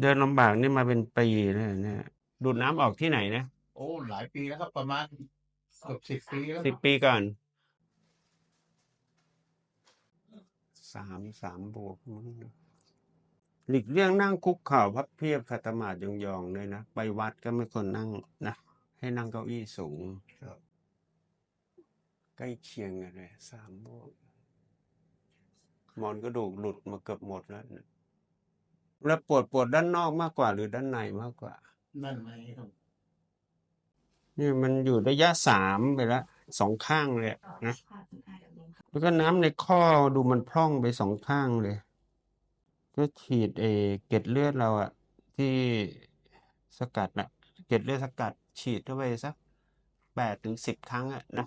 เดินลำบากนี่มาเป็นปีแล้วเนี่ยดูดน้ำออกที่ไหนนะโอ้หลายปีแล้วครับประมาณเกือบสิบปีแล้วสิบปีก่อนสามสามบวกมั้งนะหลีกเลี่ยงนั่งคุกเข่าพับเพียบขัดสมาธิยองๆเลยนะ ไปวัดก็ไม่ควรนั่งนะให้นั่งเก้าอี้สูง ครับใกล้เคียงกันเลยสามบวกหมอนกระดูกหลุดมาเกือบหมดแล้วนะ แล้วปวดปวดด้านนอกมากกว่า หรือด้านในมากกว่า นั่นไหมครับเนี่ยมันอยู่ระยะสามไปแล้วสองข้างเลยอะนะแล้วก็น้ำในข้อดูมันพร่องไปสองข้างเลย ก็ฉีดเออเกล็ดเลือดเราอะที่สกัดอะเกล็ดเลือดสกัด ฉีดเข้าไปสักแปดถึงสิบครั้งอะนะ